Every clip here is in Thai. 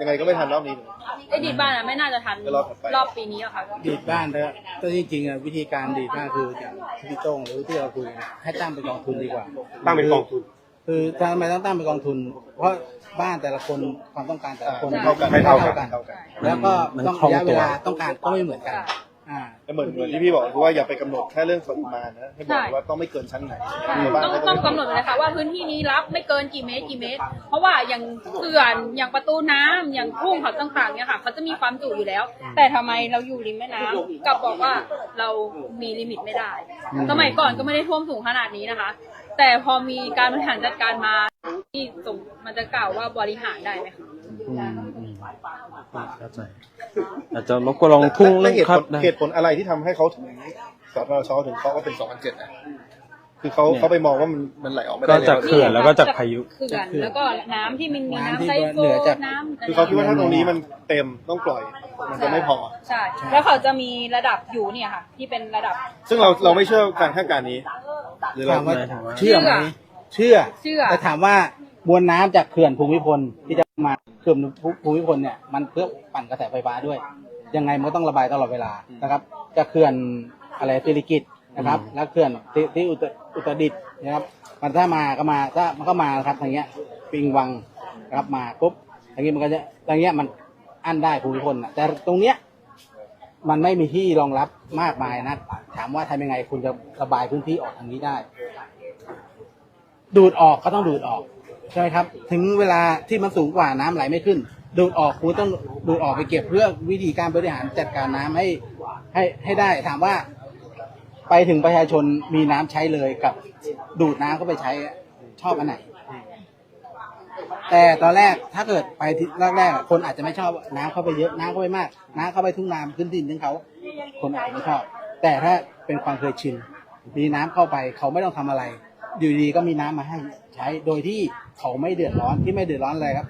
ยังไงก็ไม่ทันรอบนี้ไอ้ดีดบ้านอะไม่น่าจะทันก็รอบถัดไป รอบปีนี้หรอกค่ะดีดบ้านแล้วก็จริงๆอะวิธีการดีดบ้านคืออย่างที่พี่โต้งหรือที่เราคุยกันให้ตั้งเป็นกองทุนดีกว่า ตั้งเป็นกองทุน คือทำไมต้องตั้งเป็นกองทุน เพราะบ้านแต่ละคนความต้องการแต่ละคนไม่เท่ากัน ไม่เท่ากันเท่ากันแล้วก็มันต้องคล่องระยะตัเววลาต้องการก็ไม่เหมือนกัน อ่า เหมือนเหมือนที่พี่บอกคือว่าอย่าไปกำหนดแค่เรื่องปริมาณนะให้บอกว่าต้องไม่เกินชั้นไหนใช่ชาวบ้านต้องก็จะต้องกำหนดเลยค่ะว่าพื้นที่นี้รับไม่เกินกี่เมตรกี่เมตร เพราะว่าอย่างเขื่อนอย่างประตูน้ำอย่างทุ่งเขาต่างๆเนี่ยค่ะเขาจะมีความจุอยู่แล้ว แต่ทำไมเราอยู่ริมแม่น้ำกลับบอกว่าเรามีลิมิตไม่ได้ สมัยก่อนก็ไม่ได้ท่วมสูงขนาดนี้นะคะ แต่พอมีการบริหารจัดการมาที่ส่งมันจะกล่าวว่าบริหารได้ไหมคะอืมอืมเข้าใจ อาจจะรบกวนลองทุ่งและเรื่องเหตุคผรับลนะ เหตุผลอะไรที่ทำให้เขาถึงสทชถึงเขาก็เป็น2007อะคือเขาเขาไปมองว่ามันมันไหลออกไม่ก็ได้จากเลยเขื่อนแล้วก็จากพายุ เขื่อนแล้วก็น้ำที่มันมีน้ำที่น้ำไซโฟเหนือจากน้ำคือเขาคิดว่าถ้าตรงนี้มันเต็มต้องปล่อย มันจะไม่พอ ใช่แล้วเขาจะมีระดับอยู่เนี่ยค่ะ ที่เป็นระดับ ซึ่งเราเราไม่เชื่อการคาดการณ์นี้ หรือเราถามว่าไม่ถามว่า เชื่อไหมเชื่อ เชื่อ แต่ถามว่ามวลน้ำจากเขื่อนภูมิพลที่จะมา เขื่อนภูมิพลเนี่ยมันเพื่อปั่นกระแสไฟฟ้าด้วย ยังไงมันก็ต้องระบายตลอดเวลานะครับจากเขื่อนอะไรสิริกิตนะครับ แล้วเขื่อนที่ที่อุตอุตรดิตถ์นะครับ มันถ้ามาก็มาถ้ามันก็มาครับทางเงี้ยปิงวังนะครับมาปุ๊บทางนี้มันก็จะทางเงี้ยมันอั้นได้ภูมิพลนะแต่ตรงเนี้ยมันไม่มีที่รองรับมากมายนะถามว่าทำยังไงคุณจะระบายพื้นที่ออกทางนี้ได้ ดูดออกก็ต้องดูดออก ใช่ไหมครับ ถึงเวลาที่มันสูงกว่าน้ำไหลไม่ขึ้น ดูดออกคุณต้องดูดออกไปเก็บเพื่อวิธีการบริหารจัดการน้ำให้ให้ให้ได้ถามว่า ไปถึงประชาชนมีน้ำใช้เลยกับดูดน้ำเข้าไปใช้ชอบอันไหน แต่ตอนแรกถ้าเกิดไปที่แรกๆอะคนอาจจะไม่ชอบน้ำเข้าไปเยอะน้ำเข้าไปมาก น้ำเข้าไปทุ่งนาพื้นดินของเขาคนอาจจะไม่ชอบ แต่ถ้าเป็นความเคยชินมีน้ำเข้าไปเขาไม่ต้องทำอะไร อยู่ดีๆก็มีน้ำมาให้ใช้ โดยที่เขาไม่เดือดร้อนที่ไม่เดือดร้อนอะไรครับ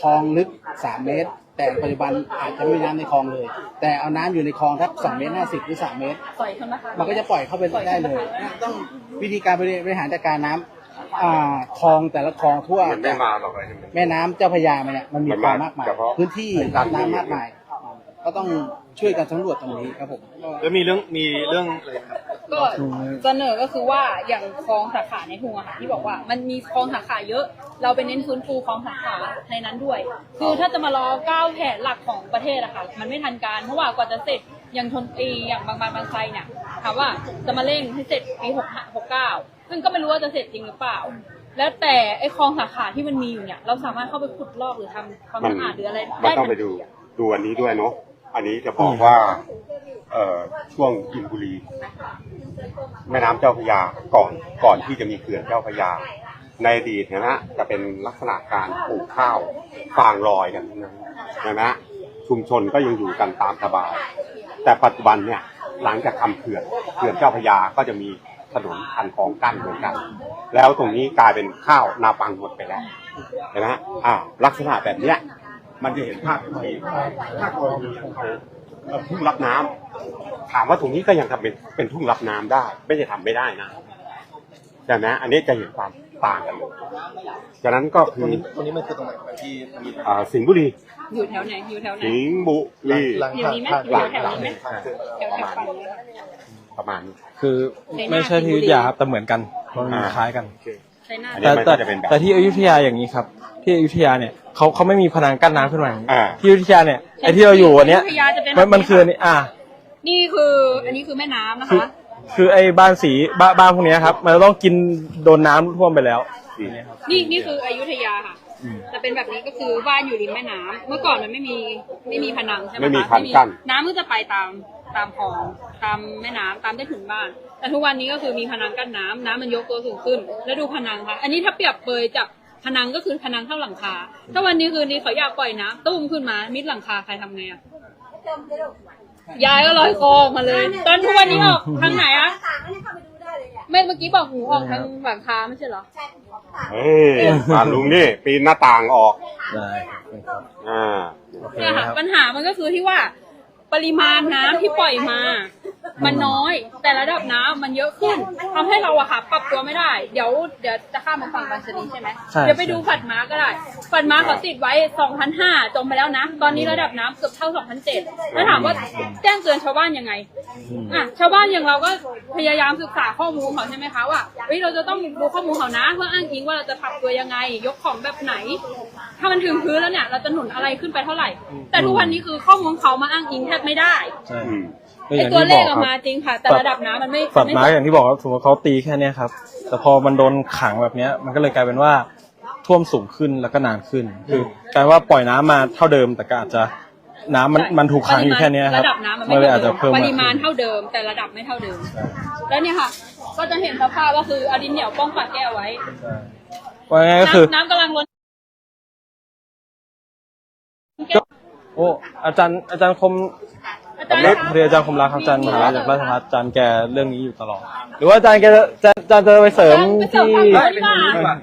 คลองลึกสามเมตร แต่ปัจจุบันอาจจะไม่มีน้ำในคลองเลย แต่เอาน้ำอยู่ในคลองทักสองเมตรห้าสิบหรือสามเมตรปล่อยคนนะคะมันก็จะปล่อยเข้าไปได้เลย ต้องวิธีการบริหารจัดการน้ำอ่าคลองแต่ละคลองทั่วมันไม่มาหรอกอะไรใช่ไหมแม่น้ำเจ้าพระยามันเนี่ยมันมีมันคลมาองมากมายเฉพาะพื้นที่รับน้ำมากมาย ก็ต้องช่วยกันสำรวจตรงนี้ครับผมแล้วมีเรื่องมีเรื่องอะไรครับ ก็เสนอก็คือว่าอย่างคลองสาขาในทุ่งค่ะที่บอกว่ามันมีคลองสาขาเยอะ เราไปเน้นฟื้นฟูคลองสาขาในนั้นด้วย คือถ้าจะมารอก้าวแผนหลักของประเทศอะค่ะมันไม่ทันการเพราะว่ากว่าจะเสร็จอย่างชนปีอย่างบางบานบางไทรเนี่ยถามว่าจะมาเร่งให้เสร็จปีหกหกเก้าซึ่งก็ไม่รู้ว่าจะเสร็จจริงหรือเปล่า แล้วแต่ไอ้คลองสาขาที่มันมีอยู่เนี่ย เราสามารถเข้าไปขุดลอกหรือทำความสะอาดหรืออะไรมันต้องไปดูดูอันนี้ด้วยเนาะอันนี้จะบอกว่า เอ่อช่วงอินบุรี แม่น้ำเจ้าพระยาก่อนก่อนที่จะมีเขื่อนเจ้าพระยา ในอดีตเนี่ยนะจะเป็นลักษณะการปลูกข้าวฟางรอยกันทั้งนะนะนะชุมชนก็ยังอยู่กันตามสบาย แต่ปัจจุบันเนี่ยหลังจากทำเขื่อนเขื่อนเจ้าพระยาก็จะมีถนนคันคลองกั้นเหมือนกัน แล้วตรงนี้กลายเป็นข้าวนาปังหมดไปแล้วเห็นไหมอ่าลักษณะแบบเนี้ยมันจะเห็นภาพที่ถ้ากรณีของเอ่อ ทุ่งรับน้ำถามว่าตรงนี้ก็ยังทำเป็นเป็นทุ่งรับน้ำได้ ไม่ใช่ทำไม่ได้นะแต่นะอันนี้จะเห็นความต่างกันเลยฉะนั้นก็ตคืรงอนี้ตรงนี้มันคือตรงไหนครับที่มีอ่าสิงห์บุรี อยู่แถวไหนอยู่แถวไหนสิงห์บุหลังรีหลังอยู่นี่ไหมผ่านอยู่ผ่านแถวนี้ไหมผ่านแถวแถวฝั่งนี้ประมาณนี้คือไม่ใช่ที่อยุธยาครับแต่เหมือนกันมันมีอ่าคล้ายกันใช่หน้าอันนี้แต่มันแต่ก็จะเป็นแบบ แต่ที่อยุธยาอย่างนี้ครับ ที่อยุธยาเนี่ยเขาเขาไม่มีพนังกั้นน้ำขึ้นมาอย่างนี้อ่า ที่อยุธยาเนี่ยไอ้ที่เราอยู่วันเนี้ยอยุธยาจะเป็นมันมันคืออันนี้อ่า นี่คืออันนี้คือแม่น้ำนะคือคะ คือไอ้บ้านสีบ้านบ้านพวกเนี้ยครับ มันต้องกินโดนน้ำท่วมไปแล้วอืมนี่นี่คืออยุธยาค่ะอืม แต่เป็นแบบนี้ก็คือบ้านอยู่ริมแม่น้ำเมื่อก่อนมันไม่มีไม่มีผนังใช่ไหมไม่มีคะคันกั้น น้ำมันจะไปตามตามคลองตามแม่น้ำตามใต้ถุนบ้าน แต่ทุกวันนี้ก็คือมีผนังกั้นน้ำน้ำมันยกตัวสูงขึ้น แล้วดูผนังค่ะ อันนี้ถ้าเปรียบเปรยจากผนังก็คือผนังเท่าหลังคา ถ้าวันนี้คืนนี้เขาอยากปล่อยน้ำตุ้มขึ้นมามิดหลังคาใครทำไงอะยายก็ลอยคอออกมาเลย ตอนทุกวันนี้ออกทางไหนอะ ต่างๆไม่ได้เข้า ไปดูได้เลยอะแม่เมื่อกี้บอกหูออกทางหลังคาไม่ใช่เหรอใช่ผมบอกต่างเฮ้ยอ่าลุงนี่ปีนหน้าต่างออก ได้ครับ อ่า โอเคเนี่ยคค่ะรับ ปัญหามันก็คือที่ว่า ปริมาณน้ำที่ปล่อยมา มันน้อย แต่ระดับน้ำมันเยอะขึ้นทำให้เราอะค่ะปรับตัวไม่ได้ เดี๋ยวเดี๋ยวจะข้ามมาฝั่งบางชนีใช่ไหมใช่ เดี๋ยวไปดูฝัดม้าก็ได้ฝัดม้าเขาติดไว้2,500จมไปแล้วนะ ตอนนี้ระดับน้ำเกือบเท่า2,700แล้วถามว่าแจ้งเตือนชาวบ้านยังไงอะชาวบ้านอย่างเราก็พยายามศึกษาข้อมูลเขาใช่ไหมคะว่าเฮ้ยเราจะต้องดูข้อมูลเขานะ เพื่ออ้างอิงว่าเราจะปรับตัวยังไง ยกของแบบไหน ถ้ามันถึงพื้นแล้วเนี่ย เราจะหนุนอะไรขึ้นไปเท่าไหร่ แต่ทุกวันนี้คือข้อมูลเขามาอ้างอิงแทบไม่ได้ใช่อืม ก็อไอย่างตัวที่เลบอขกออกคมารับจริงค่ะ แต่ระดับน้ำมันไม่ฝัดไม่ม้าอย่างที่บอกครับสมมติเขาตีแค่เนี้ยครับ แต่พอมันโดนขังแบบเนี้ย มันก็เลยกลายเป็นว่าท่วมสูงขึ้นแล้วก็นานขึ้น คือกลายว่าปล่อยน้ำมาเท่าเดิม แต่ก็อาจจะน้ำมันมันถูกขังอยู่แค่เนี้ยครับระดับน้ำมันมันไม่เลยอาจจะเท่าเพิ่มเดิมปมากริมาณขึ้นเท่าเดิมแต่ระดับไม่เท่าเดิม แล้วเนี่ยค่ะ ก็จะเห็นสภาพก็คือเอาดินเหนียวป้องปัดแก้วไว้ ว่าง่ายๆก็คือ น้ำน้ำกำลังล้น โอ้อาจารย์อาจารย์คมอาจารย์เรียคะกอาจารย์คมรักครับอาจารย์มหาลัยจากราชภัฏอาจารย์แกเรื่องนี้อยู่ตลอด หรือว่าอาจารย์แกจะจะอาจารย์จะไปเสริมไปเสริที่มความรู้ดีกว่า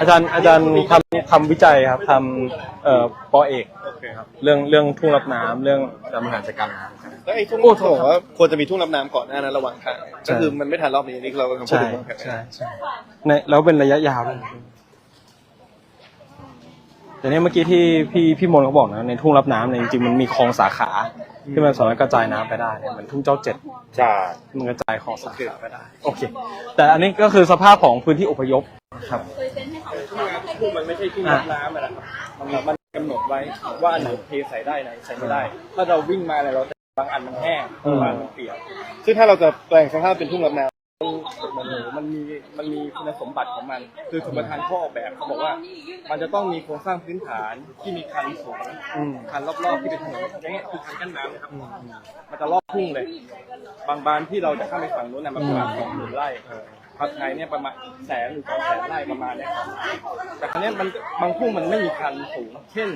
อาจารย์อาจารย์ทำทำวิจัยครับทำเอ่อปอเอกครับเรื่องเรื่องทุ่งรับน้ำเรื่องการบริหารจัดการน้ำ แล้วไอ้ทุ่งโอ้เขาบอกว่าควรจะมีทุ่งรับน้ำก่อนหน้านั้นระหว่างทางใช่ก็คือมันไม่ทันรอบนี้นี่เรากำลังพูดใช่ถึงวางแผน ใช่ใช่ในแล้วเป็นระยะยาวด้วย แต่เนี้เมื่อกี้ที่พี่พี่มนต์เขาบอกนะในทุ่งรับน้ำเนี่ยจริงๆมันมีคลองสาขาที่มันสามารถกระจายน้ำไปได้เนี่ยเหมือนทุ่งเจ้าเจ็ดใช่ มันกระจายของสาขาไปได้โอเค แต่อันนี้ก็คือสภาพของพื้นที่อพยพครับทุ่งมันไม่ใช่ทุ่งรับน้ำอะนะครับมันมันกำหนดไว้ว่าอันไหนเทใส่ได้ไหนใส่ไม่ได้ ถ้าเราวิ่งมาเนี่ยเราจะบางอันมันแห้งอืมบางอันมันเปียกซึ่งถ้าเราจะแปลงสภาพเป็นทุ่งรับน้ มันมันมีมันมีคุณสมบัติของมัน คือสุประทานข้อออกแบบเขาบอกว่า มันจะต้องมีโครงสร้างพื้นฐานที่มีคันสูงอืมคันรอบๆที่เป็นถนนอย่างเงี้ยคือคันกั้นน้ำนะครับมันจะรอบทุ่งเลย บางบานที่เราจะข้ามไปฝั่งนู้นน่ะมันประมาณสองหมื่นไร่พักไทยเนี่ยประมาณแสนหรือสองแสนไร่ประมาณเนี้ยครับแต่ครั้งนี้ยมันบางทุ่งมันไม่มีคันสูง เช่น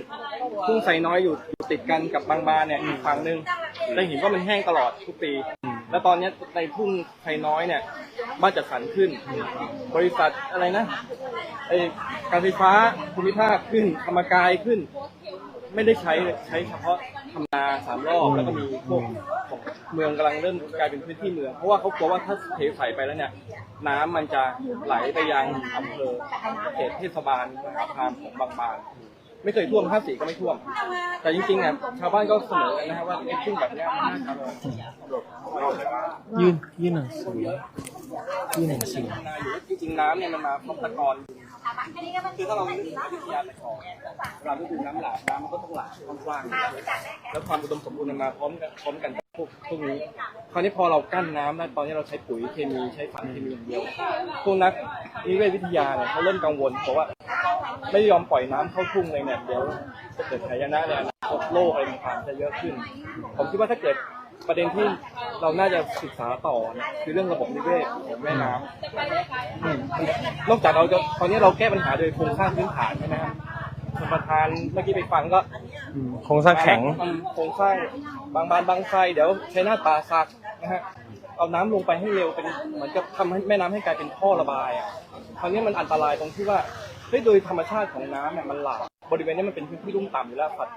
ทุ่งไซน้อยอยู่อยู่ติดกันกับบางบานเนี่ยอีกฝั่งหนึ่งจะเห็นว่ามันแห้งตลอดทุกปี แล้วตอนเนี้ยในทุ่งไซน้อยเนี่ยบ้านจัดสรรขึ้น บริษัทอะไรนะไอการไฟฟ้าภูมิภาคขึ้นธรรมกายขึ้น ไม่ได้ใช้เลยใช้เฉพาะทำนาสามรอบแล้วก็มีพวกของเมืองกำลังเริ่มกลายเป็นพื้นที่เมือง เพราะว่าเขากลัวว่าถ้าเทใส่ไปแล้วเนี่ย น้ำมันจะไหลไปยังอำเภอเขตเทศบาลมหาพามของบางบาน ไม่เคยท่วมห้าสี่ก็ไม่ท่วม แต่จริงๆเนี่ยชาวบ้านก็เสนอกันนะครับว่าไอ้ทุ่งแบบเนี้ยมันน่าจะยื่นยื่นหนังสือยื่นหนังสือทำนาอยู่จริงๆน้ำเนี่ยมันมาพร้อมตะกอนคือถ้าเรานึกถึงวิทยาแต่ก่อนเวลาฤดูน้ำหลากน้ำมันก็ต้องหลากกว้างๆแล้วความอุดมสมบูรณ์มันมาพร้อมกันพร้อมกันกับพวกพวกนี้คราวนี้พอเรากั้นน้ำแล้วตอนนี้เราใช้ปุ๋ยเคมีใช้สารเคมีอย่างเดียวพวกนักนิเวศวิทยาเนี่ยเขาเริ่มกังวลเพราะว่า ไม่ยอมปล่อยน้ำเข้าทุ่งเลยเนี่ยเดี๋ยวจะเกิดหายนะในอนาคตโรคอะไรต่างๆจะเยอะขึ้น ผมคิดว่าถ้าเกิดประเด็นที่เราน่าจะศึกษาต่อเนี่ยคือเรื่องระบบนิเวศของแม่น้ำอืมนอกจากเราจะตอนนี้เราแก้ปัญหาโดยโครงสร้างพื้นฐานใช่ไหมครับท่านประธานเมื่อกี้ไปฟังก็อืมโครงสร้างแข็งอืมโครงสร้างบางบานบางไทรเดี๋ยวใช้หน้าป่าซักนะฮะเอาน้ำลงไปให้เร็วเป็นเหมือนกับทำให้แม่น้ำให้กลายเป็นท่อระบายอะคราวนี้มันอันตรายตรงที่ว่า เฮ้ยโดยธรรมชาติของน้ำเนี่ยมันหลากบริเวณนี้มันเป็นพื้นที่ลุ่มต่ำอยู่แล้วผัด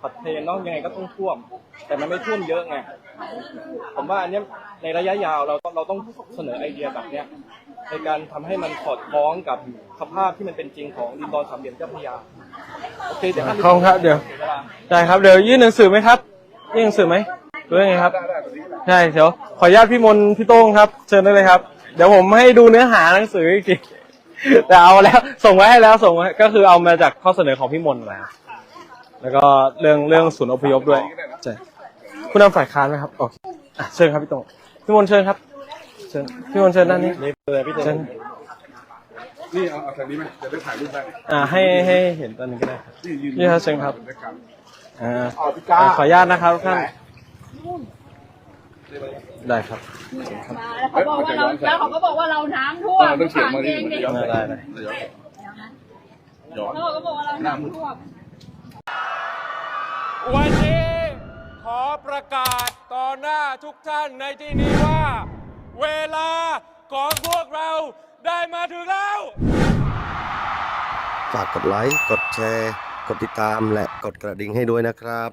ผัดเพลนเนาะยังไงก็ต้องท่วม แต่มันไม่ท่วมเยอะไงผมว่าอันเนี้ยในระยะยาวเราต้องเราต้องเสนอไอเดียแบบเนี้ยในการทำให้มันสอดคล้องกับสภาพที่มันเป็นจริงของดินดอนสามเหลี่ยมเจ้าพระยาโอเคเดี๋ยวขอบคุณครับเดี๋ยวสีวลาได้ครับเดี๋ยวยื่นหนังสือไหมครับยื่นหนังสือไหมหรือยังไงครับใช่เดี๋ยวขออนุญาตพี่มนต์พี่โต้งครับ เชิญได้เลยครับ เดี๋ยวผมให้ดูเนื้อหาหนังสืออีกที แต่เอาแล้ว ส่งไว้ให้แล้วส่งไว้ก็คือเอามาจากข้อเสนอของพี่มนต์นะครับแล้วก็เรื่องเรื่องศูนย์อพยพด้วยใช่ผู้นำฝ่ายค้านไหมครับโอเคอะเชิญครับพี่โต้งพี่มนต์เชิญครับเชิญพี่มนต์เชิญด้านนี้ำนี่เลยพี่เต้เชิญนี่เอาเอาทางนี้ไหมเดี๋ยวได้ถ่ายรูปได้อ่าให้ให้เห็นตอนนี้ก็ได้ครับนี่ยืนนี่ครับเชิญครับด้วยกันอ่าอ๋อพี่ก้าขออนุญาตนะครับทุกท่าน ได้ครับแล้วเขาบอกว่าเราแล้วเขาก็บอกว่าเราน้ำท่วมต้องเฉียงมาเอที่งดิย้อนได้ได้ได้ย้อนแล้วเขาก็บอกว่าเราน้ำท่วม วันนี้ขอประกาศต่อหน้าทุกท่านในที่นี้ว่า เวลาของพวกเราได้มาถึงแล้ว ฝากกดไลค์ กดแชร์ กดติดตามและกดกระดิ่งให้ด้วยนะครับ